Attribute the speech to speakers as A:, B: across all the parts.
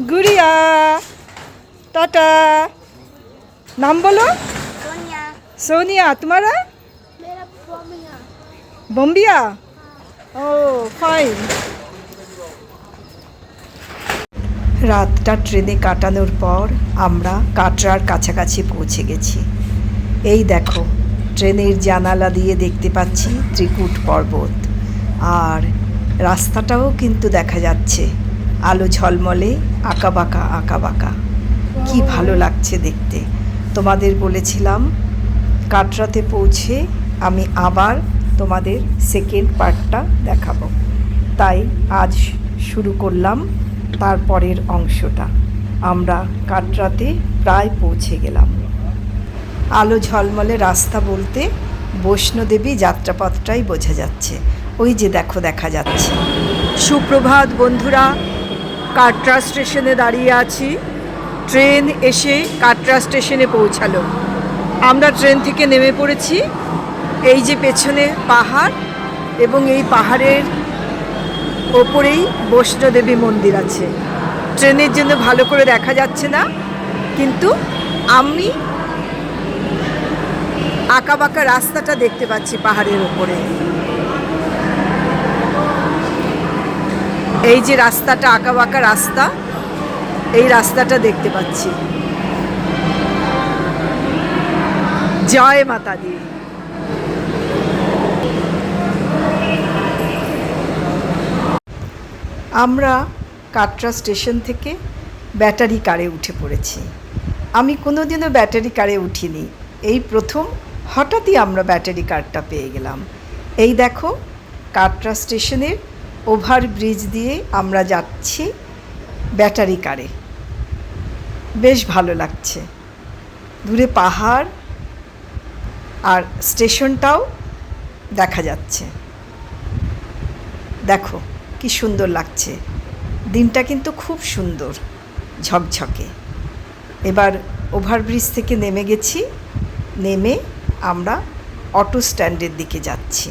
A: গুড়িয়া। Tata. নাম বলো।
B: সোনিয়া। তোমারা?
A: বম্বিয়া? ও ফাইন রাতটা ট্রেনে কাটানোর পর আমরা কাটরার কাছাকাছি পৌঁছে গেছি। এই দেখো ট্রেনের জানালা দিয়ে দেখতে পাচ্ছি ত্রিকুট পর্বত। আর রাস্তাটাও কিন্তু দেখা যাচ্ছে। আলো ঝলমলে আঁকাবাঁকা আঁকাবাঁকা কি ভালো লাগছে দেখতে। তোমাদের বলেছিলাম, কাটরাতে পৌঁছে আমি আবার তোমাদের সেকেন্ড পার্টটা দেখাবো। তাই আজ শুরু করলাম তারপরের অংশটা। আমরা কাটরাতে প্রায় পৌঁছে গেলাম। আলো ঝলমলে রাস্তা বলতে বৈষ্ণোদেবী যাত্রাপথটাই বোঝা যাচ্ছে। ওই যে দেখো, দেখা যাচ্ছে। সুপ্রভাত বন্ধুরা কাটরা স্টেশনে দাঁড়িয়ে আছি। ট্রেন এসে কাটরা স্টেশনে পৌঁছালো। আমরা ট্রেন থেকে নেমে পড়েছি। এই যে পেছনে পাহাড় এবং এই পাহাড়ের ওপরেই বৈষ্ণোদেবী মন্দির আছে। ট্রেনের জন্য ভালো করে দেখা যাচ্ছে না, কিন্তু আমি আঁকা বাঁকা রাস্তাটা দেখতে পাচ্ছি পাহাড়ের ওপরে। এই যে রাস্তাটা, আঁকাবাঁকা রাস্তা, এই রাস্তাটা দেখতে পাচ্ছি। জয় মাতা দি আমরা কাটরা স্টেশন থেকে ব্যাটারি কারে উঠে পড়েছি। আমি কোনোদিনও ব্যাটারি কারে উঠিনি। এই প্রথম হঠাৎই আমরা ব্যাটারি কারটা পেয়ে গেলাম। এই দেখো, কাটরা স্টেশনের ওভার ব্রিজ দিয়ে আমরা যাচ্ছি ব্যাটারি কারে। বেশ ভালো লাগছে। দূরে পাহাড় আর স্টেশনটাও দেখা যাচ্ছে। দেখো, কি সুন্দর লাগছে। দিনটা কিন্তু খুব সুন্দর, ঝকঝকে। এবার ওভারব্রিজ থেকে নেমে গেছি, নেমে আমরা অটো স্ট্যান্ডের দিকে যাচ্ছি।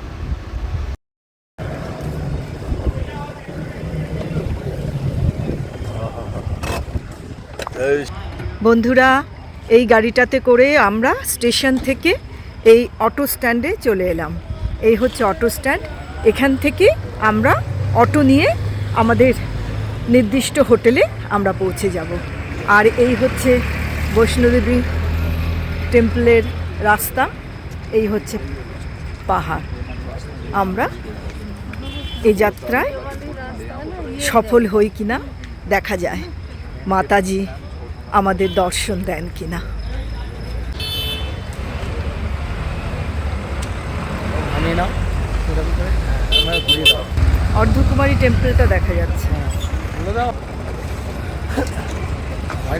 A: বন্ধুরা, এই গাড়িটাতে করে আমরা স্টেশন থেকে এই অটো স্ট্যান্ডে চলে এলাম। এই হচ্ছে অটো স্ট্যান্ড। এখান থেকে আমরা অটো নিয়ে আমাদের নির্দিষ্ট হোটেলে আমরা পৌঁছে যাব। আর এই হচ্ছে বৈষ্ণোদেবী টেম্পলের রাস্তা। এই হচ্ছে পাহাড়। আমরা এই যাত্রায় সফল হই কিনা দেখা যায়। মাতাজি আমাদের দর্শন দেন কিনা।
C: দাও।
A: অর্ধকুমারী টেম্পলটা দেখা যাচ্ছে।
C: হয়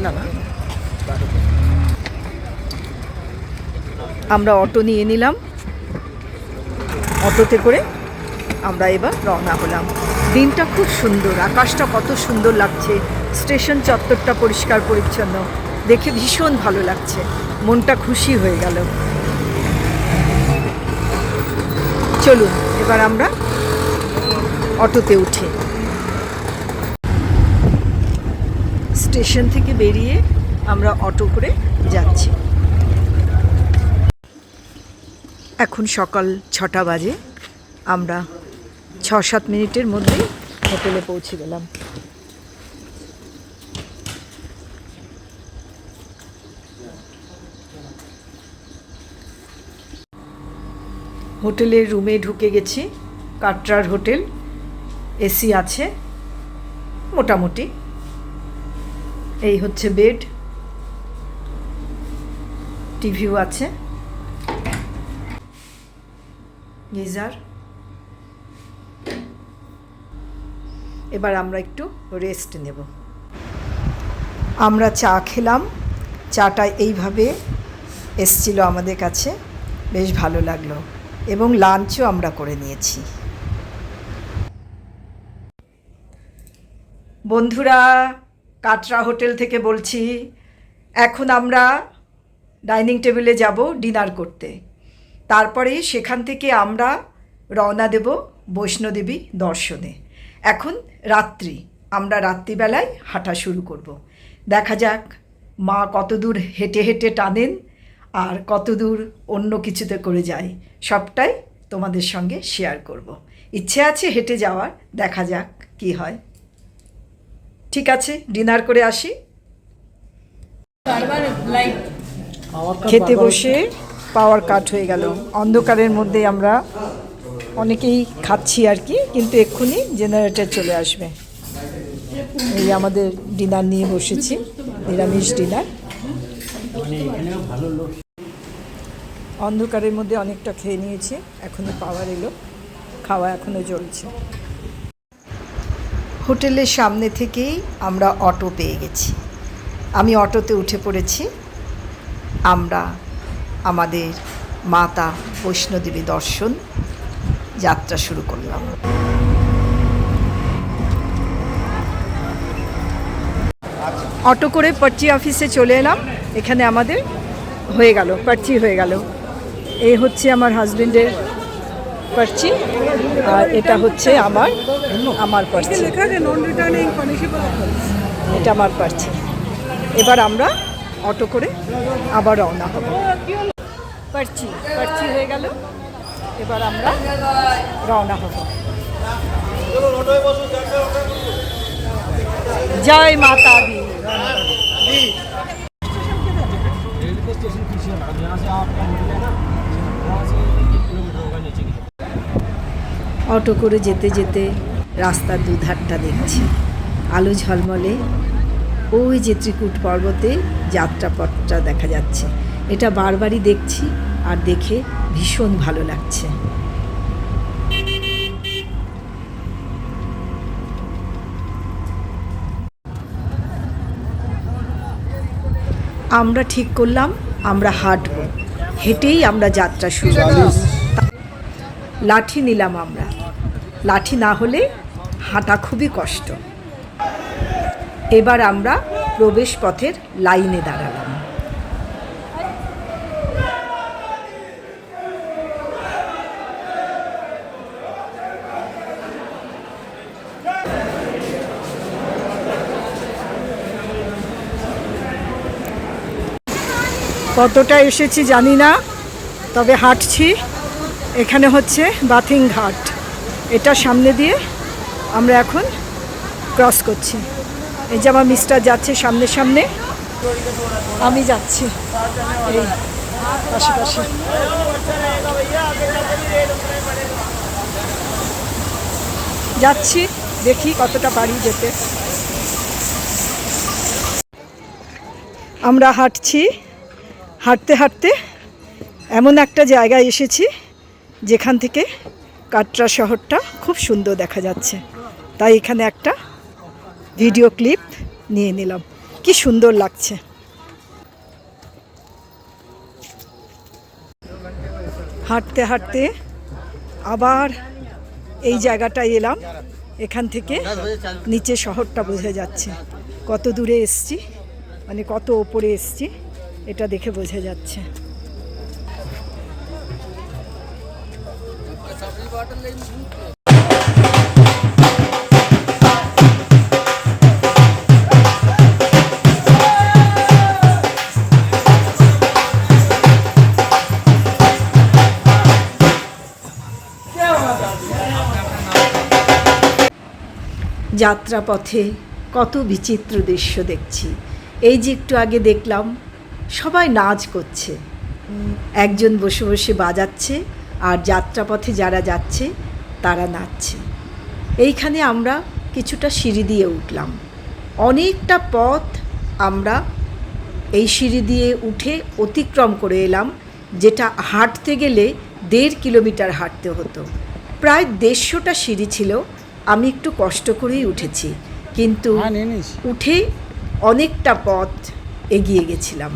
A: আমরা অটো নিয়ে নিলাম। অটোতে করে আমরা এবার রওনা হলাম। দিনটা খুব সুন্দর আকাশটা কত সুন্দর লাগছে। স্টেশন চত্বরটা পরিষ্কার পরিচ্ছন্ন। দেখে ভীষণ ভালো লাগছে। মনটা খুশি হয়ে গেল। চলুন, এবার আমরা অটোতে উঠি। স্টেশন থেকে বেরিয়ে আমরা অটো করে যাচ্ছি। এখন সকাল ছটা বাজে। আমরা ছ সাত মিনিটের মধ্যেই হোটেলে পৌঁছে গেলাম। হোটেলের রুমে ঢুকে গেছি। কাটরার হোটেল। এসি আছে। মোটামুটি। এই হচ্ছে বেড। টিভিও আছে। গিজার। এবার আমরা একটু রেস্ট নেব। আমরা চা খেলাম। চাটা এইভাবে এসছিল আমাদের কাছে। বেশ ভালো লাগল এবং লাঞ্চও আমরা করে নিয়েছি। বন্ধুরা, কাটরা হোটেল থেকে বলছি, এখন আমরা ডাইনিং টেবিলে যাব ডিনার করতে। তারপরে সেখান থেকে আমরা রওনা দেব বৈষ্ণোদেবী দর্শনে। এখন রাত্রি, আমরা রাত্রিবেলায় হাঁটা শুরু করব। দেখা যাক মা কত দূর হেঁটে হেঁটে টানেন আর কত দূর অন্য কিছুতে করে যায় সবটাই তোমাদের সঙ্গে শেয়ার করব। ইচ্ছে আছে হেঁটে যাওয়ার দেখা যাক কি হয়। ঠিক আছে ডিনার করে আসি। খেতে বসে পাওয়ার কাট হয়ে গেল। অন্ধকারের মধ্যে আমরা অনেকেই খাচ্ছি আর কি কিন্তু এক্ষুনি জেনারেটর চলে আসবে। এই আমাদের ডিনার নিয়ে বসেছি। নিরামিষ ডিনার। অন্ধকারের মধ্যে অনেকটা খেয়ে নিয়েছি, এখনও পাওয়ার এলো, খাওয়া এখনও চলছে। হোটেলের সামনে থেকেই আমরা অটো পেয়ে গেছি। আমি অটোতে উঠে পড়েছি। আমরা, আমাদের মাতা বৈষ্ণোদেবী দর্শন, যাত্রা শুরু করলাম। অটো করে পার্চি অফিসে চলে এলাম। এখানে আমাদের হয়ে গেল, পার্চি হয়ে গেল। এই হচ্ছে আমার হাজবেন্ডের পার্চি, আর এটা হচ্ছে আমার আমার পার্চি। এটা আমার পার্চি। এবার আমরা অটো করে আবার রওনা হব। পার্চি পার্চি হয়ে গেল। এবার আমরা রওনা হব। জয় মাতা দি অটো করে যেতে যেতে রাস্তার দুধারটা দেখছি। আলো ঝলমলে ওই যে ত্রিকুট পর্বতে যাত্রাপথটা দেখা যাচ্ছে। এটা বারবারই দেখছি আর দেখে ভীষণ ভালো লাগছে। আমরা ঠিক করলাম আমরা হাঁটব। হেঁটেই আমরা যাত্রা শুরু করলাম। লাঠি নিলাম আমরা। লাঠি না হলে হাঁটা খুবই কষ্ট। এবার আমরা প্রবেশ পথের লাইনে দাঁড়ালাম। কতটা এসেছি জানি না, তবে হাঁটছি। এখানে হচ্ছে বাথিং ঘাট। এটা সামনে দিয়ে আমরা এখন ক্রস করছি। এই যে আমার মিস্টার যাচ্ছে সামনে সামনে, আমি যাচ্ছি। এই পাশে পাশে যাচ্ছি, দেখি কতটা পারি যেতে। আমরা হাঁটছি। হাঁটতে হাঁটতে এমন একটা জায়গায় এসেছি যেখান থেকে কাটরা শহরটা খুব সুন্দর দেখা যাচ্ছে। তাই এখানে একটা ভিডিও ক্লিপ নিয়ে নিলাম। কি সুন্দর লাগছে। হাঁটতে হাঁটতে আবার এই জায়গাটায় এলাম। এখান থেকে নিচে শহরটা বোঝা যাচ্ছে। কত দূরে এসছি মানে কত ওপরে এসছি। এটা দেখে বোঝা যাচ্ছে। যাত্রাপথে কত বিচিত্র দৃশ্য দেখছি। এই যে একটু আগে দেখলাম সবাই নাচ করছে। একজন বসে বসে বাজাচ্ছে আর যাত্রাপথে যারা যাচ্ছে তারা নাচছে। এইখানে আমরা কিছুটা সিঁড়ি দিয়ে উঠলাম। অনেকটা পথ আমরা এই সিঁড়ি দিয়ে উঠে অতিক্রম করে এলাম যেটা হাঁটতে গেলে দেড় কিলোমিটার হাঁটতে হতো। প্রায় দেড়শোটা সিঁড়ি ছিল আমি একটু কষ্ট করেই উঠেছি কিন্তু
C: হ্যাঁ
A: উঠে অনেকটা পথ এগিয়ে গেছিলাম।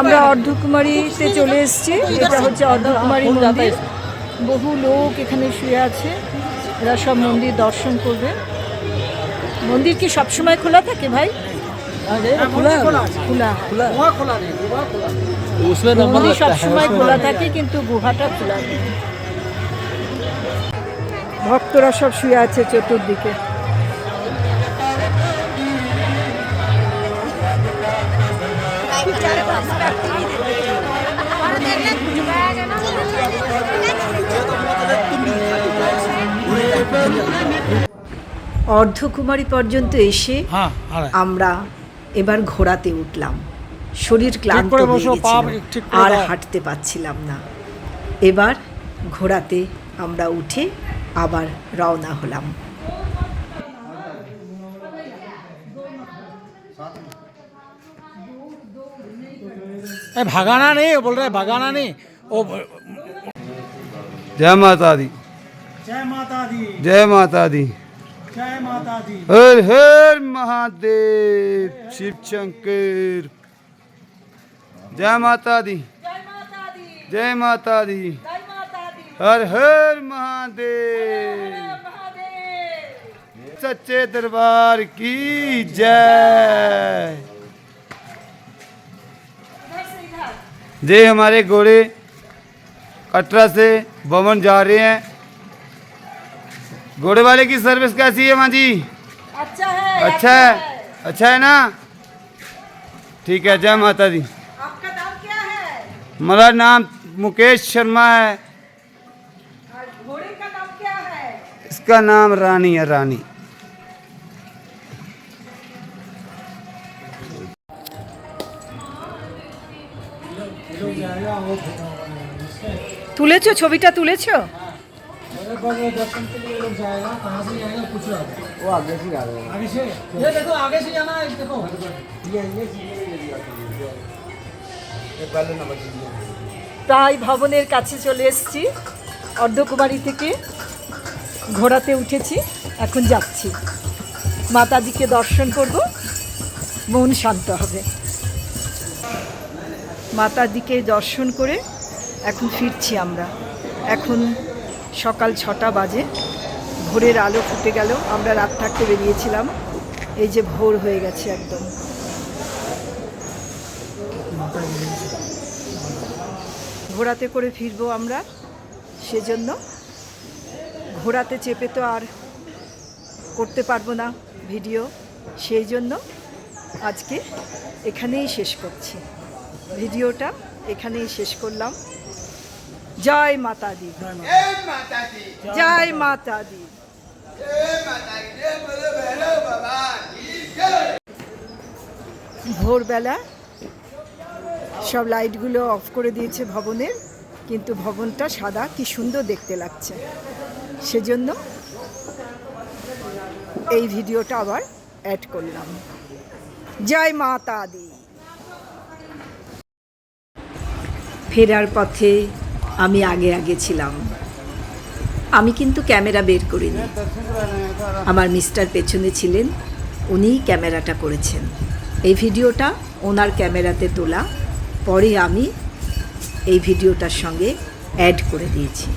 A: আমরা অর্ধকুমারীতে চলে এসেছি। এটা হচ্ছে অর্ধকুমারী মন্দির। বহু লোক এখানে শুয়ে আছে। এরা সব মন্দির দর্শন করবে। মন্দির কি সবসময় খোলা থাকে ভাই? মন্দির সবসময় খোলা। থাকে কিন্তু গুহাটা খোলা ভক্তরা সব শুয়ে আছে চতুর্দিকে। অর্ধকুমারী পর্যন্ত এসে
C: হ্যাঁ আর
A: আমরা এবার ঘোড়াতে উঠলাম শরীর ক্লান্ত
C: করে
A: হয়ে
C: বসো, পা
A: গেছিল
C: ঠিক করে
A: আর
C: দাও।
A: হাঁটতে পারছিলাম না এবার ঘোড়াতে আমরা উঠে আবার রওনা হলাম
C: ए भगाना नहीं वो बोल रहे हैं भगाना नहीं वो
D: जय माता दी
C: जय माता दी।
D: जय माता दी।
C: जय माता दी।
D: हर हर महादेव शिव शंकर। जय माता दी। जय माता दी। हर हर महादेव। सच्चे दरबार की जय। जे हमारे घोड़े कटरा से भवन जा रहे हैं घोड़े वाले की सर्विस कैसी है माँ जी
A: अच्छा है
D: अच्छा है अच्छा है ना ठीक है जय माता दी
A: आपका नाम क्या है
D: मेरा नाम मुकेश शर्मा है
A: घोड़े का नाम क्या है
D: इसका नाम रानी है रानी
A: তুলেছো ছবিটা তুলেছো
C: वो आगे से जा रहे हैं आगे से ये देखो आगे से जाना है देखो ये ये
A: প্রায় ভবনের কাছে চলে এসেছি অর্ধকুমারী থেকে ঘোড়াতে উঠেছি এখন যাচ্ছি মাতাজিকে দর্শন করব মন শান্ত হবে মাতাজিকে দর্শন করে এখন ফিরছি আমরা এখন সকাল ছটা বাজে। ভোরের আলো ফুটে গেল, আমরা রাত থাকতে বেরিয়েছিলাম। এই যে ভোর হয়ে গেছে একদম। ঘোড়াতে করে ফিরবো আমরা, সেজন্য। ঘোড়াতে চেপে তো আর করতে পারব না ভিডিও সেই জন্য আজকে এখানেই শেষ করছি। ভিডিওটা এখানেই শেষ করলাম। জয় মাতা দি জয় মাতা দি ভোরবেলা সব লাইটগুলো অফ করে দিয়েছে ভবনের কিন্তু ভবনটা সাদা কি সুন্দর দেখতে লাগছে। সেজন্য এই ভিডিওটা আবার অ্যাড করলাম। জয় মাতা দি ফেরার পথে আমি আগে আগে ছিলাম। আমি কিন্তু ক্যামেরা বের করিনি। আমার মিস্টার পেছনে ছিলেন, উনিই ক্যামেরাটা করেছেন। এই ভিডিওটা ওনার ক্যামেরাতে তোলা, পরে আমি এই ভিডিওটার সঙ্গে অ্যাড করে দিয়েছি।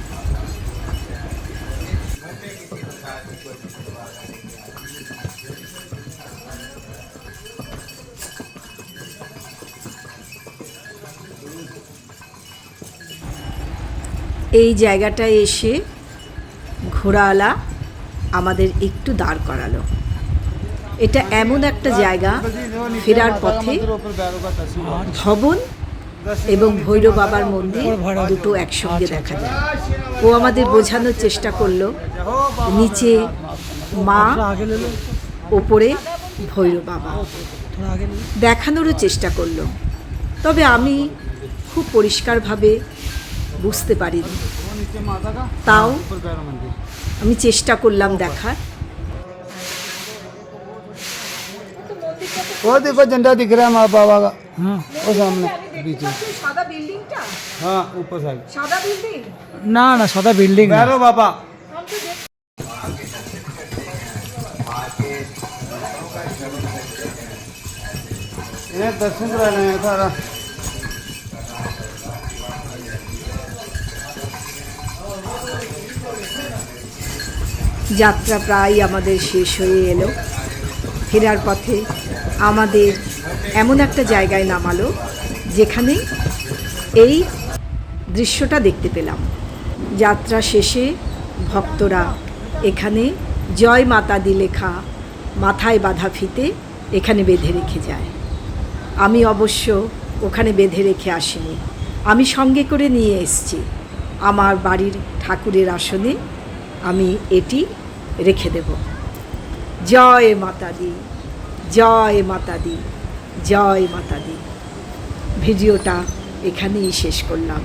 A: এই জায়গাটায় এসে ঘোড়াওয়ালা আমাদের একটু দাঁড় করালো। এটা এমন একটা জায়গা, ফেরার পথে ভবন এবং ভৈরব বাবার মন্দির দুটো একসঙ্গে দেখা যায়। ও আমাদের বোঝানোর চেষ্টা করল, নিচে মা, ওপরে ভৈরব বাবা। দেখানোরও চেষ্টা করল। তবে আমি খুব পরিষ্কারভাবে বুঝতে পারিনি তাও আমি চেষ্টা করলাম দেখার
D: वो देखो झंडा दिख रहा है माँ बाबा का
C: हाँ
D: वो सामने पीछे
A: সাদা বিল্ডিংটা
D: हाँ ऊपर साइड
A: সাদা বিল্ডিং
C: ना ना सदा बिल्डिंग
D: भैरव बाबा इन्हें दर्शन कराने हैं सारा
A: যাত্রা প্রায় আমাদের শেষ হয়ে এলো। ফেরার পথে আমাদের এমন একটা জায়গায় নামালো, যেখানে এই দৃশ্যটা দেখতে পেলাম। যাত্রা শেষে ভক্তরা এখানে জয় মাতা দি লেখা, মাথায় বাঁধা ফিতে এখানে বেঁধে রেখে যায়। আমি অবশ্য ওখানে বেঁধে রেখে আসিনি। আমি সঙ্গে করে নিয়ে এসেছি। আমার বাড়ির ঠাকুরের আসনে আমি এটি রেখে দেব। জয় মাতা দি জয় মাতা দি জয় মাতা দি ভিডিওটা এখানেই শেষ করলাম।